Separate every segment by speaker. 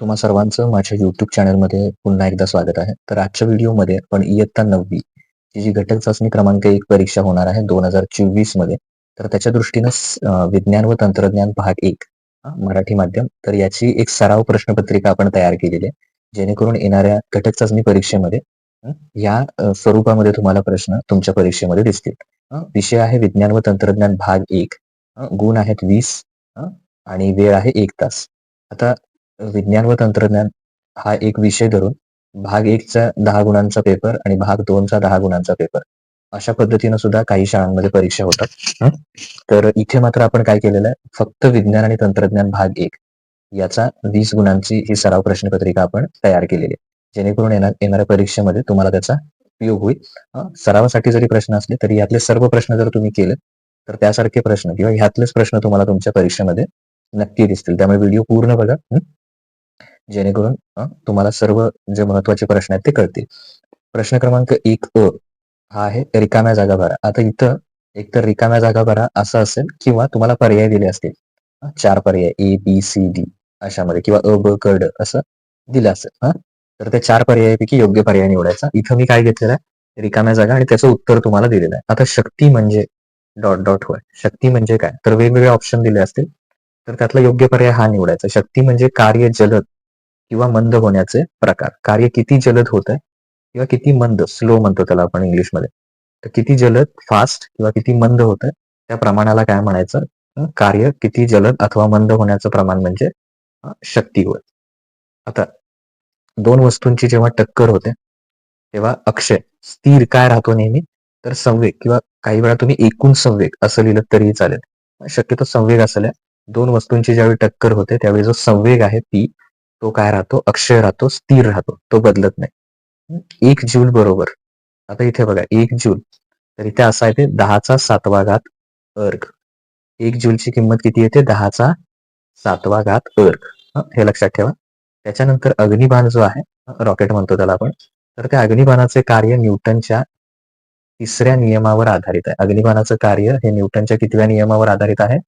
Speaker 1: तुम्हा सर्वांचं माझ्या युट्यूब चॅनलमध्ये पुन्हा एकदा स्वागत आहे. तर आजच्या व्हिडिओमध्ये आपण इयत्ता नववी ही जी घटक चाचणी क्रमांक एक परीक्षा होणार आहे 2024 मध्ये. तर त्याच्या दृष्टीनं विज्ञान व तंत्रज्ञान भाग एक मराठी माध्यम. तर याची एक सराव प्रश्नपत्रिका आपण तयार केलेली आहे. जेणेकरून येणाऱ्या घटक चाचणी परीक्षेमध्ये या स्वरूपामध्ये तुम्हाला प्रश्न तुमच्या परीक्षेमध्ये दिसतील. विषय आहे विज्ञान व तंत्रज्ञान भाग एक गुण आहेत वीस आणि वेळ आहे एक तास. आता विज्ञान व तंत्रज्ञान हा एक विषय धरून भाग एकचा दहा गुणांचा पेपर आणि भाग दोनचा दहा गुणांचा पेपर अशा पद्धतीनं सुद्धा काही शाळांमध्ये परीक्षा होतात. तर इथे मात्र आपण काय केलेलं आहे, फक्त विज्ञान आणि तंत्रज्ञान भाग एक याचा वीस गुणांची ही सराव प्रश्नपत्रिका आपण तयार केलेली आहे. जेणेकरून येणार येणाऱ्या परीक्षेमध्ये तुम्हाला त्याचा उपयोग होईल. सरावासाठी जरी प्रश्न असले तरी यातले सर्व प्रश्न जर तुम्ही केले तर त्यासारखे प्रश्न किंवा ह्यातलेच प्रश्न तुम्हाला तुमच्या परीक्षेमध्ये नक्की दिसतील. त्यामुळे व्हिडिओ पूर्ण बघा. जेणेकरून तुम्हाला सर्व जे महत्त्वाचे प्रश्न आहेत ते कळतील. प्रश्न क्रमांक एक अ हा आहे रिकाम्या जागा भरा. आता इथं एकतर रिकाम्या जागा भरा असं असेल किंवा तुम्हाला पर्याय दिले असतील. चार पर्याय ए, बी, सी, डी अशामध्ये किंवा अ, ब, क, ड असं दिलं असेल. हा तर त्या चार पर्यायापैकी योग्य पर्याय निवडायचा. इथं मी काय घेतलेलं आहे, रिकाम्या जागा आणि त्याचं उत्तर तुम्हाला दिलेलं आहे. आता शक्ती म्हणजे डॉट, डॉट होय. शक्ती म्हणजे काय? तर वेगवेगळे ऑप्शन दिले असतील. तर त्यातला योग्य पर्याय हा निवडायचा. शक्ती म्हणजे कार्य जलद किंवा मंद होण्याचे प्रकार. कार्य किती जलद होतंय किंवा किती मंद, स्लो म्हणतो त्याला आपण इंग्लिशमध्ये. तर किती जलद, फास्ट किंवा किती मंद होतंय त्या प्रमाणाला काय म्हणायचं? कार्य किती जलद अथवा मंद होण्याचं प्रमाण म्हणजे शक्ती होय. आता दोन वस्तूंची जेव्हा टक्कर होते, तेव्हा अक्षय स्थिर काय राहतो नेहमी? तर संवेग किंवा काही वेळा तुम्ही एकूण संवेग असं लिहिलं तरीही चालेल. शक्यतो संवेग असल्या दोन वस्तूंची ज्यावेळी टक्कर होते, त्यावेळी जो संवेग आहे पी तो काय राहतो? अक्षय राहतो, स्थिर राहतो. तो बदलत नाही. एक जूल बरोबर. आता इथे बघा एक जूल तर इथे असा येते 10चा 7वा घात अर्क. एक जूलची किंमत किती येते? 10चा 7वा घात अर्क. हे लक्षात ठेवा. त्याच्यानंतर अग्निबाण जो आहे, रॉकेट म्हणतो त्याला आपण. तर त्या अग्निबाणाचे कार्य न्यूटनच्या तिसऱ्या नियमावर आधारित आहे. अग्निबाणाचं कार्य हे न्यूटनच्या कितव्या नियमावर आधारित आहे?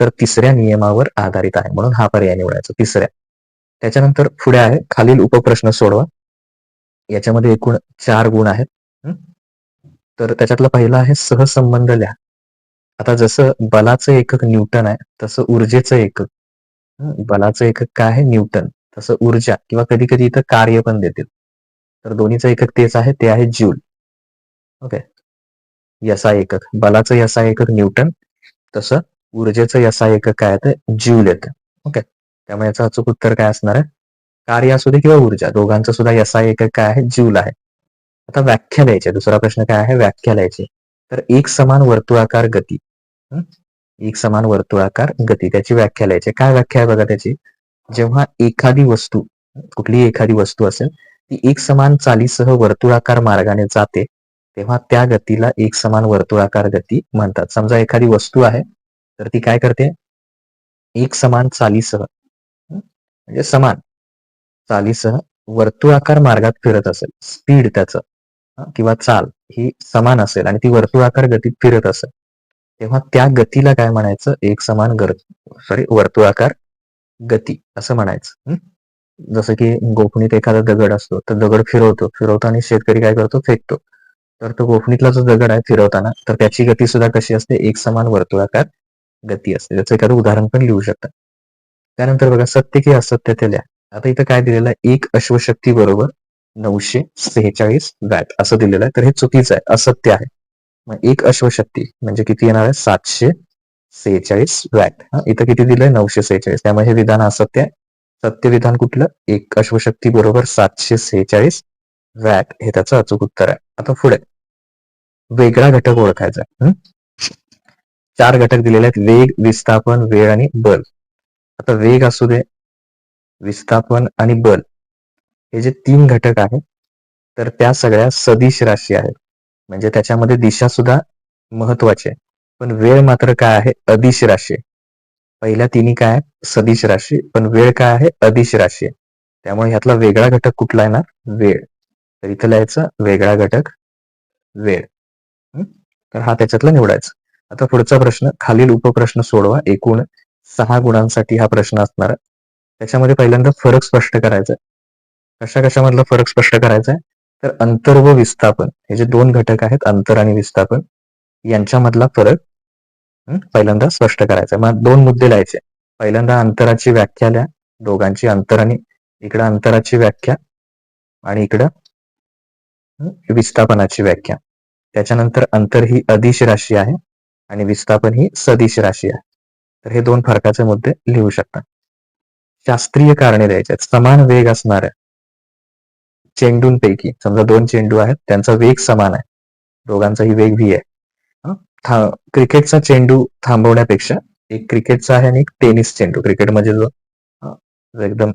Speaker 1: तर तिसऱ्या नियमावर आधारित आहे. म्हणून हा पर्याय निवडायचा तिसऱ्या. त्याच्यानंतर पुढे आहे खालील उपप्रश्न सोडवा. याच्यामध्ये एकूण चार गुण आहेत. तर त्याच्यातला पहिला आहे सहसंबंध लिहा. आता जसं बलाचं एकक न्यूटन आहे, तसं ऊर्जेचं एकक बलाचं एकक काय आहे? न्यूटन. तसं ऊर्जा किंवा कधी-कधी इथं कार्य पण देतील. तर दोन्हीचं एकक तेच आहे, ते आहे ज्यूल ओके. यसा एकक. बलाचं यसा एकक न्यूटन, तसं ऊर्जेचं यसा एकक काय ते ज्यूल येतं. ओके. त्यामुळे याचं अचूक उत्तर काय असणार आहे? कार्य असू दे किंवा ऊर्जा दोघांचं सुद्धा यसा एकक काय आहे? ज्यूल आहे. आता व्याख्या लिहायची दुसरा प्रश्न काय आहे? व्याख्या लिहायची तर एक समान वर्तुळाकार गती. एक समान वर्तुळाकार गती त्याची व्याख्या लिहायची काय व्याख्या आहे बघा त्याची? जेव्हा एखादी वस्तू, कुठलीही एखादी वस्तू असेल, ती एकसमान चालीसह वर्तुळाकार मार्गाने जाते, तेव्हा त्या गतीला एकसमान वर्तुळाकार गती म्हणतात. समजा एखादी वस्तू आहे, तर ती काय करते? एकसमान चालीसह म्हणजे समान चालीसह वर्तुळाकार मार्गात फिरत असेल, स्पीड त्याचं किंवा चाल ही समान असेल आणि ती वर्तुळाकार गतीत फिरत असेल, तेव्हा त्या गतीला काय म्हणायचं? एक समान गर सॉरी वर्तुळाकार गती असं म्हणायचं. जसं की गोफणीत एखादा दगड असतो, तर दगड फिरवतो. फिरवताना शेतकरी काय करतो? फेकतो. तर तो गोफणीतला जो दगड आहे फिरवताना, तर त्याची गती सुद्धा कशी असते? एक समान वर्तुळाकार गती असते. त्याचं एखादं उदाहरण पण लिहू शकता. त्यानंतर बघा सत्य की असत्य ते आता इथं काय दिलेलं आहे? एक अश्वशक्ती बरोबर 946 वॅट असं दिलेलं आहे. तर हे चुकीचं आहे. असत्य आहे. मग एक अश्वशक्ती म्हणजे किती येणार आहे? 746 वॅट. हा इथं किती दिलंय? 946 त्यामुळे हे विधान असत्य आहे. सत्य विधान कुठलं? एक अश्वशक्ती बरोबर 746 वॅट हे त्याचं अचूक उत्तर आहे. आता पुढे वेगळा घटक ओळखायचा. चार घटक दिलेले आहेत. वेग, विस्थापन, वेळ आणि बल. आता वेग असू दे, विस्थापन आणि बल हे जे तीन घटक आहेत, तर त्या सगळ्या सदिश राशी आहेत. म्हणजे त्याच्यामध्ये दिशा सुद्धा महत्वाची आहे. पण वेळ मात्र काय आहे? अदिश राशी पहिल्या तिन्ही काय आहे? सदिश राशी. पण वेळ काय आहे? अदिश राशी त्यामुळे ह्यातला वेगळा घटक कुठला येणार? वेळ. तर इथं लिहायचं वेगळा घटक वेळ. तर हा त्याच्यातला निवडायचा. आता पुढचा प्रश्न खालील उपप्रश्न सोडवा. एकूण सहा गुणांसाठी हा प्रश्न असणार आहे. त्याच्यामध्ये पहिल्यांदा फरक स्पष्ट करायचा आहे कशा कशामधला फरक स्पष्ट करायचा आहे तर अंतर व विस्थापन हे जे दोन घटक आहेत अंतर आणि विस्थापन यांच्यामधला फरक पहिल्यांदा स्पष्ट करायचा आहे मग दोन मुद्दे लिहायचे. पहिल्यांदा अंतराची व्याख्या लिहा. दोघांची अंतर आणि इकडं अंतराची व्याख्या आणि इकडं विस्थापनाची व्याख्या. त्याच्यानंतर अंतर ही अदिश राशी आहे आणि विस्थापन ही सदिश राशी आहे. तर हे दोन फरकाचे मुद्दे लिहू शकता. शास्त्रीय कारणे द्यायचे आहेत. समान वेग असणाऱ्या चेंडूंपैकी समजा दोन चेंडू आहेत त्यांचा वेग समान आहे. दोघांचाही वेग व्ही आहे. क्रिकेटचा चेंडू थांबवण्यापेक्षा एक क्रिकेटचा आहे आणि एक टेनिस चेंडू. क्रिकेटमध्ये म्हणजे जो जो एकदम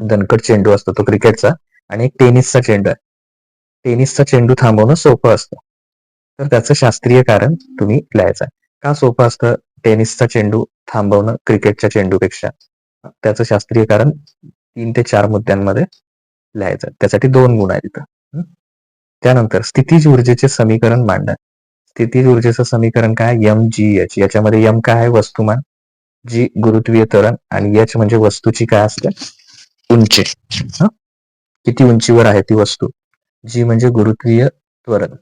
Speaker 1: दणकट चेंडू असतो तो क्रिकेटचा आणि एक टेनिसचा चेंडू आहे. टेनिसचा चेंडू थांबवणं सोपं असतं. तर त्याचं शास्त्रीय कारण तुम्ही लिहायचं आहे. का सोपं असतं? टेनिसचा चेंडू थांबवणं क्रिकेटच्या चेंडूपेक्षा. त्याचं शास्त्रीय कारण तीन ते चार मुद्द्यांमध्ये लिहायचं. त्यासाठी दोन गुण आहेत तिथं त्यानंतर स्थितीज ऊर्जेचे समीकरण मांडणं. स्थितीज ऊर्जेचं समीकरण काय? एम जी एच याच्यामध्ये एम काय आहे? वस्तुमान. जी गुरुत्वीय तरण आणि एच म्हणजे वस्तूची काय असते? उंची. किती उंचीवर आहे ती वस्तू? जी म्हणजे गुरुत्वीय त्वरण.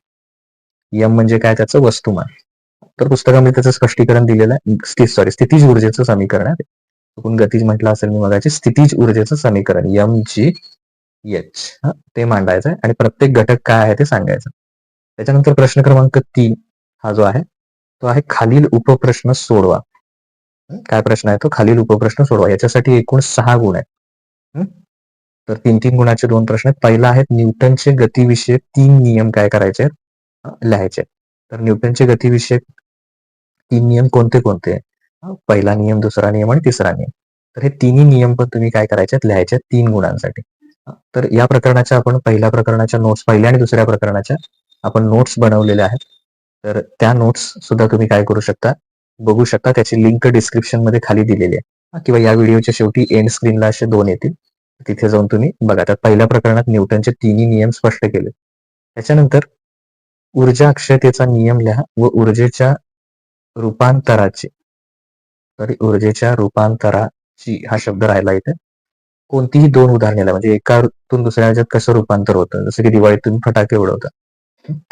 Speaker 1: यम म्हणजे काय? त्याचं वस्तुमान. तर पुस्तकामध्ये त्याचं स्पष्टीकरण दिलेलं आहे. सॉरी स्थितीज ऊर्जेचं समीकरण आहे चुकून गतीज म्हटलं असेल मी मगाची स्थितीज ऊर्जेचं समीकरण एम जी एच ते मांडायचं आहे. आणि प्रत्येक घटक काय आहे ते सांगायचं त्याच्यानंतर प्रश्न क्रमांक तीन हा जो आहे तो आहे खालील उपप्रश्न सोडवा. काय प्रश्न आहे तो? खालील उपप्रश्न सोडवा. याच्यासाठी एकूण सहा गुण आहेत. तर तीन तीन गुणाचे दोन प्रश्न आहेत. पहिला आहेत न्यूटनचे गतीविषयक तीन नियम काय करायचे आहेत? लिहायचे आहेत. तर न्यूटनचे गतीविषयक तीन नियम कोणते कोणते? पहिला नियम दुसरा नियम आणि तिसरा नियम. तर हे तिन्ही नियम पण तुम्ही काय करायचे? लिहायच्या लिहायचे तीन गुणांसाठी. तर या प्रकरणाच्या आपण पहिल्या प्रकरणाच्या नोट्स पहिल्या आणि दुसऱ्या प्रकरणाच्या आपण नोट्स बनवलेल्या आहेत. तर त्या नोट्स सुद्धा तुम्ही काय करू शकता? बघू शकता त्याची लिंक डिस्क्रिप्शनमध्ये खाली दिलेली आहे. किंवा या व्हिडिओच्या शेवटी एंड स्क्रीनला असे दोन येतील. तिथे जाऊन तुम्ही बघा. त्यात पहिल्या प्रकरणात न्यूटनचे तिन्ही नियम स्पष्ट केले. त्याच्यानंतर ऊर्जा अक्षयतेचा नियम लिहा व ऊर्जेच्या रूपांतराची. सॉरी ऊर्जेच्या रूपांतराची हा शब्द राहिला इथे. कोणतीही दोन उदाहरणे म्हणजे एकातून दुसऱ्या ह्याच्यात कसं रूपांतर होतं? जसं की दिवाळीत तुम्ही फटाके उडवता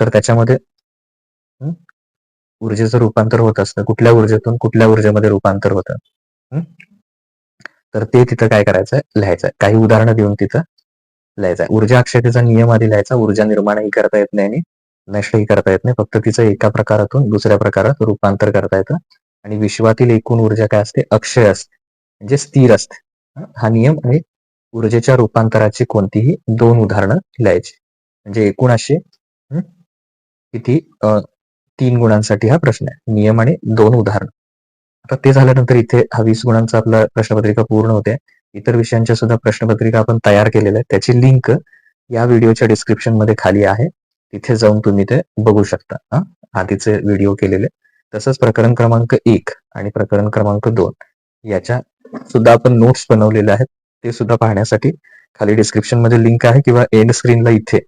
Speaker 1: तर त्याच्यामध्ये ऊर्जेचं रूपांतर होत असतं. कुठल्या ऊर्जेतून कुठल्या ऊर्जेमध्ये रूपांतर होतं? तर ते तिथं काय करायचं लिहायचं आहे काही उदाहरणं देऊन तिथं लिहायचं आहे ऊर्जा अक्षतेचा नियम आधी लिहायचा. ऊर्जा निर्माणही करता येत नाही आणि नष्टही करता येत नाही. फक्त तिचं एका प्रकारातून दुसऱ्या प्रकारात रूपांतर करता येतं. आणि विश्वातील एकूण ऊर्जा काय असते? अक्षय असते. म्हणजे स्थिर असते. हा नियम आहे. ऊर्जेच्या रूपांतराची कोणतीही दोन उदाहरणं लिहायची. म्हणजे एकूण असे किती तीन गुणांसाठी हा प्रश्न आहे. नियम आणि दोन उदाहरण. आता ते झाल्यानंतर इथे हा वीस गुणांचा आपला प्रश्नपत्रिका पूर्ण होते. इतर विषयांच्या सुद्धा प्रश्नपत्रिका आपण तयार केलेल्या आहेत. त्याची लिंक या व्हिडिओच्या डिस्क्रिप्शनमध्ये खाली आहे. तिथे जाऊन तुम्ही ते बघू शकता. हा? आधीचे व्हिडिओ केलेले. तसंच प्रकरण क्रमांक एक आणि प्रकरण क्रमांक दोन याच्या सुद्धा आपण नोट्स बनवलेले आहेत. ते सुद्धा पाहण्यासाठी खाली डिस्क्रिप्शनमध्ये लिंक आहे किंवा एंड स्क्रीनला इथे.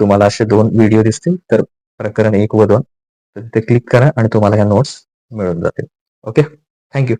Speaker 1: तुम्हाला असे दोन व्हिडिओ दिसतील. तर प्रकरण एक व दोन. तर तिथे क्लिक करा आणि तुम्हाला ह्या नोट्स मिळून जातील. Okay thank you